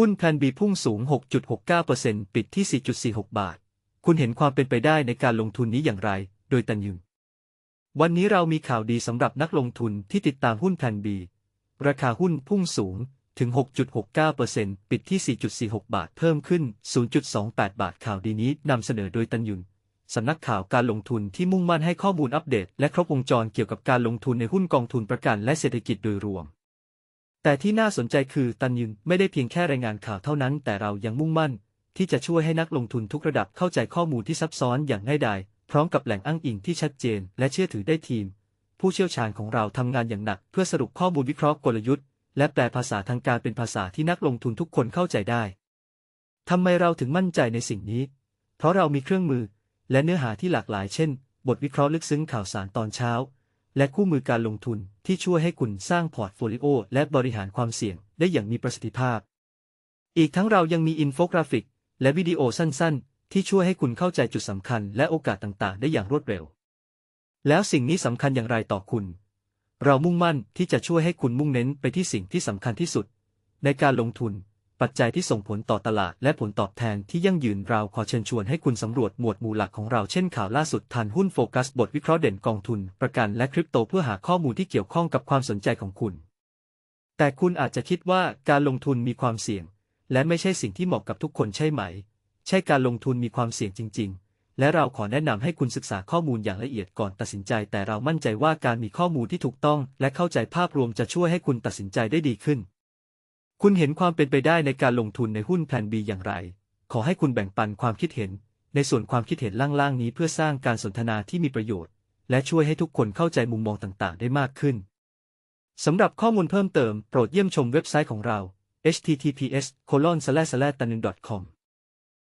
หุ้นแพนบีพุ่งสูง 6.69%ปิดที่ 4.46 บาท คุณเห็นความเป็นไปได้ในการลงทุนนี้อย่างไร โดยตันยุนวันนี้เรามีข่าวดีสำหรับนักลงทุนที่ติดตามหุ้นแพนบี ราคาหุ้นพุ่งสูงถึง 6.69%ปิดที่ 4.46 บาท เพิ่มขึ้น 0.28 บาท ข่าวดีนี้นำเสนอโดยตันยุนสำนักข่าวการลงทุนที่มุ่งมั่นให้ข้อมูลอัปเดต และครบวงจรเกี่ยวกับการลงทุนในหุ้นกองทุนประกันและเศรษฐกิจโดยรวม แต่ที่น่าสนใจคือตันยุนไม่ได้เพียงแค่รายงานข่าวเท่านั้น แต่เรายังมุ่งมั่น ที่จะช่วยให้นักลงทุนทุกระดับเข้าใจข้อมูลที่ซับซ้อนอย่างง่ายดาย พร้อมกับแหล่งอ้างอิงที่ชัดเจน และเชื่อถือได้ทีม ผู้เชี่ยวชาญของเราทำงานอย่างหนัก เพื่อสรุปข้อมูลวิเคราะห์กลยุทธ์ และแปลภาษาทางการเป็นภาษาที่นักลงทุนทุกคนเข้าใจได้ทำไมเราถึงมั่นใจในสิ่งนี้ เพราะเรามีเครื่องมือ และเนื้อหาที่หลากหลายเช่น บทวิเคราะห์ลึกซึ้งข่าวสารตอนเช้า และคู่มือการลงทุนที่ช่วยให้คุณสร้างพอร์ตโฟลิโอและบริหารความเสี่ยงได้อย่างมีประสิทธิภาพ อีกทั้งเรายังมีอินโฟกราฟิก และวิดีโอสั้นๆ ที่ช่วยให้คุณเข้าใจจุดสำคัญและโอกาสต่างๆ ได้อย่างรวดเร็ว แล้วสิ่งนี้สำคัญอย่างไรต่อคุณ เรามุ่งมั่นที่จะช่วยให้คุณมุ่งเน้นไปที่สิ่งที่สำคัญที่สุด ในการลงทุน ปัจจัยที่ส่งผลต่อตลาดและผลตอบแทนที่ยั่งยืนเราขอเชิญชวนให้คุณสำรวจหมวดหมู่หลักของเราเช่นข่าวล่าสุดทันหุ้นโฟกัสบทวิเคราะห์เด่นกองทุน ประกันและคริปโตเพื่อหาข้อมูลที่เกี่ยวข้องกับความสนใจของคุณ แต่คุณอาจจะคิดว่าการลงทุนมีความเสี่ยง และไม่ใช่สิ่งที่เหมาะกับทุกคนใช่ไหม ใช่การลงทุนมีความเสี่ยงจริง ๆ และเราขอแนะนำให้คุณศึกษาข้อมูลอย่างละเอียดก่อนตัดสินใจ แต่เรามั่นใจว่าการมีข้อมูลที่ถูกต้อง และเข้าใจภาพรวมจะช่วยให้คุณตัดสินใจได้ดีขึ้น คุณเห็นความเป็นไปได้ในการลงทุนในหุ้นแพลนบีอย่างไร ขอให้คุณแบ่งปันความคิดเห็น ในส่วนความคิดเห็นล่างๆ นี้เพื่อสร้างการสนทนาที่มีประโยชน์ และช่วยให้ทุกคนเข้าใจมุมมองต่างๆ ได้มากขึ้น สำหรับข้อมูลเพิ่มเติมโปรดเยี่ยมชมเว็บไซต์ของเรา https://tanin.com